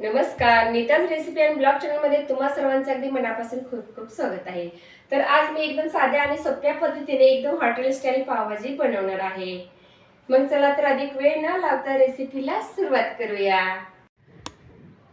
नमस्कार Nita's recipe and blog चॅनलमध्ये तुम्हा सर्वांचं अगदी मनापासून खूप खूप स्वागत आहे. तर आज मी एकदम साध्या आणि सोप्या पद्धतीने एकदम हॉटेल स्टाईल पावभाजी बनवणार आहे. मग चला तर अधिक वेळ न लावता रेसिपीला सुरुवात करूया.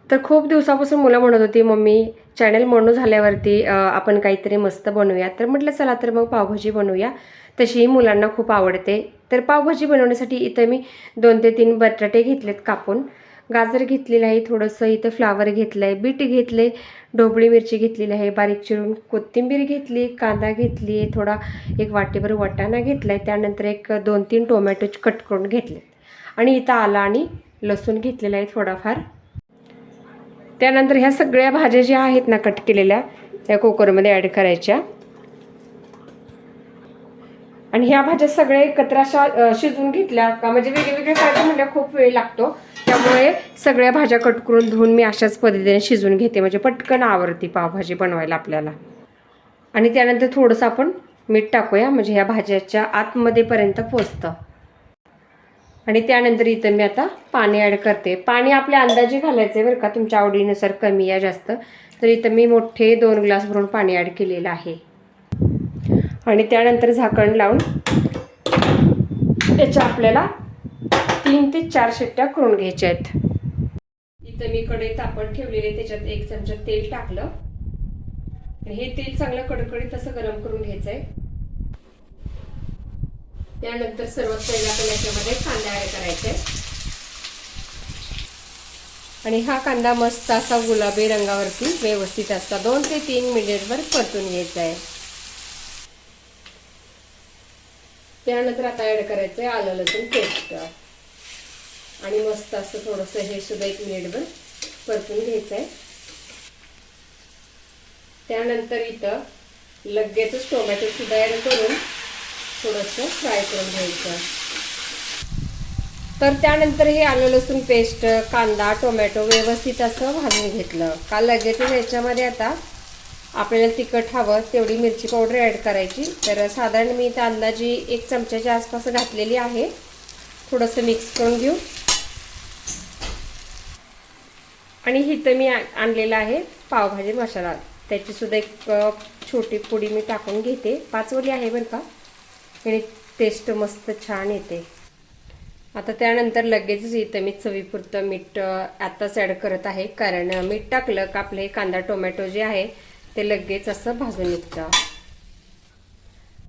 तर खूप दिवसापासून मुलं म्हणत होती मम्मी चॅनल म्हणून झाल्यावरती आपण काहीतरी मस्त बनवूया. तर म्हटलं चला तर मग पावभाजी बनवूया. तशीही मुलांना खूप आवडते. तर पावभाजी बनवण्यासाठी इथं मी दोन ते तीन बटाटे घेतलेत कापून. गाजर घेतलेलं आहे थोडंसं इथं फ्लावर घेतलं आहे बीट घेतले ढोबळी मिरची घेतलेली आहे बारीक चिरून कोथिंबीर घेतली कांदा घेतली आहे थोडा एक वाटीभर वाटाणा घेतला आहे त्यानंतर एक दोन तीन टोमॅटो कट करून घेतले आणि इथं आला आणि लसूण घेतलेला आहे थोडाफार. त्यानंतर ह्या सगळ्या भाज्या ज्या आहेत ना कट केलेल्या त्या कुकरमध्ये ॲड करायच्या. आणि ह्या भाज्या सगळ्या एकत्र अशा शिजवून घेतल्या का? म्हणजे वेगवेगळ्या भाज्या म्हणजे खूप वेळ लागतो. त्यामुळे सगळ्या भाज्या कट करून धुवून मी अशाच पद्धतीने शिजवून घेते. म्हणजे पटकन आवडती पावभाजी बनवायला आपल्याला. आणि त्यानंतर थोडंसं आपण मीठ टाकूया. म्हणजे ह्या भाज्याच्या आतमध्येपर्यंत पोचतं. आणि त्यानंतर इथं मी आता पाणी ॲड करते. पाणी आपल्या अंदाजे घालायचं आहे बरं का. तुमच्या आवडीनुसार कमी या जास्त. तर इथं मी मोठे दोन ग्लास भरून पाणी ॲड केलेलं आहे. आणि त्यानंतर झाकण लावून त्याच्या आपल्याला तीन ते चार शिट्ट्या करून घ्यायच्या आहेत. इथं मी कढई तापण ठेवलेले त्याच्यात एक चमचा तेल टाकलं. आणि हे तेल चांगलं कडकडीत असं गरम करून घ्यायचं आहे त्यानंतर सर्वात पहिला आपण याच्यामध्ये कांदा ॲड करायचा आहे आणि हा कांदा मस्त असा गुलाबी रंगावरती व्यवस्थित असता दोन ते तीन मिनिटभर परतून घ्यायचा आहे त्यानंतर आता ॲड करायचं आहे आलं लसूण पेस्ट. आणि मस्त असं थोडंसं हे सुद्धा एक मिनिटभर परतून घ्यायचं आहे त्यानंतर इथं लगेचच टोमॅटो सुद्धा ॲड करून थोडंसं फ्राय करून घ्यायचं. तर त्यानंतर हे आलं लसूण पेस्ट कांदा टोमॅटो व्यवस्थित असं भाजून घेतलं. का लगेचच याच्यामध्ये आता आपल्याला तिखट हवं तेवढी मिरची पावडर ॲड करायची. तर साधारण मी इथं अंदाजी एक चमच्याच्या आसपास घातलेली आहे. थोडंसं मिक्स करून घेऊ. आणि इथं मी आ- आणलेला आहे पावभाजी मसाला. त्याची सुद्धा एक छोटी पुडी मी टाकून घेते. पाचवली आहे बरं का? आणि टेस्ट मस्त छान येते. आता त्यानंतर लगेचच इथं मी चवीपुरतं मीठ आत्ताच ॲड करत आहे. कारण मीठ टाकलं का आपलं हे कांदा टोमॅटो जे आहे ते लगेच असं भाजून निघतं.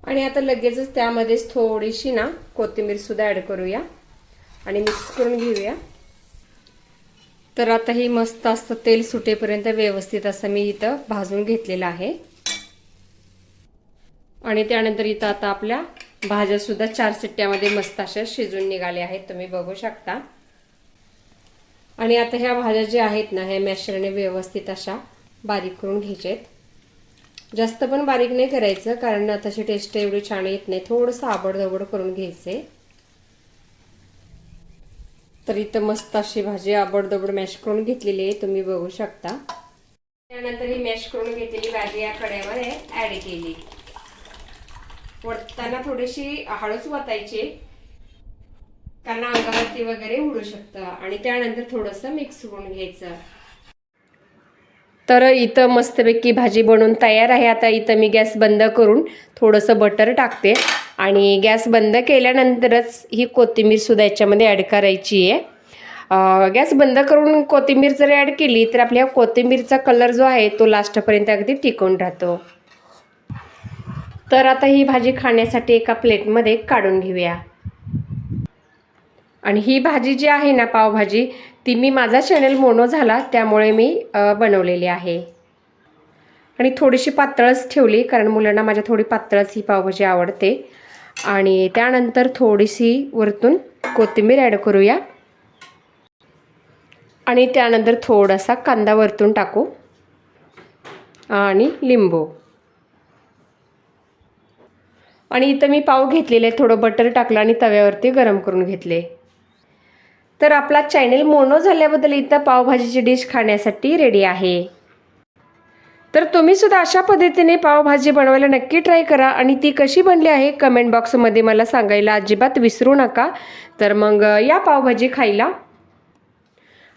आणि आता लगेचच त्यामध्येच थोडीशी ना कोथिंबीरसुद्धा ॲड करूया. आणि मिक्स करून घेऊया. तर आता ही मस्त असतं तेल सुटेपर्यंत व्यवस्थित असं मी इथं भाजून घेतलेलं आहे. आणि त्यानंतर इथं आता आपल्या भाज्या सुद्धा चार सिट्ट्यामध्ये मस्त अशा शिजून निघाल्या आहेत. तुम्ही बघू शकता. आणि आता ह्या भाज्या ज्या आहेत ना ह्या मॅशरने व्यवस्थित अशा बारीक करून घ्यायच्या आहेत जास्त पण बारीक नाही करायचं कारण तशी टेस्ट एवढी छान येत नाही. थोडंसं आबडधबड करून घ्यायचे. तर इथं मस्त अशी भाजी आबडदबड मॅश करून घेतलेली आहे. तुम्ही बघू शकता. त्यानंतर ही मॅश करून घेतलेली भाजी या कड्यामध्ये ऍड केली. वरताना थोडीशी हळूच वतायची. कारण अंगावरती वगैरे उडू शकतं. आणि त्यानंतर थोडंसं मिक्स करून घ्यायचं. तर इथं मस्तपैकी भाजी बनवून तयार आहे. आता इथं मी गॅस बंद करून थोडंसं बटर टाकते. आणि गॅस बंद केल्यानंतरच ही कोथिंबीर सुद्धा याच्यामध्ये ॲड करायची आहे. गॅस बंद करून कोथिंबीर जर ॲड केली तर आपल्या कोथिंबीरचा कलर जो आहे तो लास्टपर्यंत अगदी टिकून राहतो. तर आता ही भाजी खाण्यासाठी एका प्लेटमध्ये काढून घेऊया. आणि ही भाजी जी आहे ना पावभाजी ती मी माझा चॅनल मोनो झाला त्यामुळे मी बनवलेली आहे. आणि थोडीशी पातळच ठेवली कारण मुलांना माझ्या थोडी पातळच ही पावभाजी आवडते. आणि त्यानंतर थोडीशी वरतून कोथिंबीर ॲड करूया. आणि त्यानंतर थोडासा कांदा वरतून टाकू. आणि लिंबू. आणि इथं मी पाव घेतलेले थोडं बटर टाकलं आणि तव्यावरती गरम करून घेतले. तर आपला चॅनेल मोनो झाल्याबद्दल इथं पावभाजीची डिश खाण्यासाठी रेडी आहे. तर तुम्ही सुद्धा अशा पद्धतीने पावभाजी बनवायला नक्की ट्राय करा आणि ती कशी बनली आहे कमेंट बॉक्समध्ये मला सांगायला अजिबात विसरू नका. तर मग या पावभाजी खायला.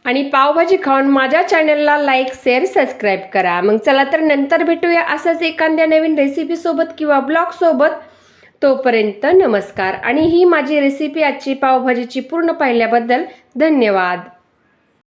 आणि पावभाजी खाऊन माझ्या चॅनलला लाईक शेअर सबस्क्राईब करा. मग चला तर नंतर भेटूया असंच एखाद्या नवीन रेसिपीसोबत किंवा ब्लॉगसोबत तोपर्यंत नमस्कार. आणि ही माझी रेसिपी आजची पावभाजीची पूर्ण पाहिल्याबद्दल धन्यवाद.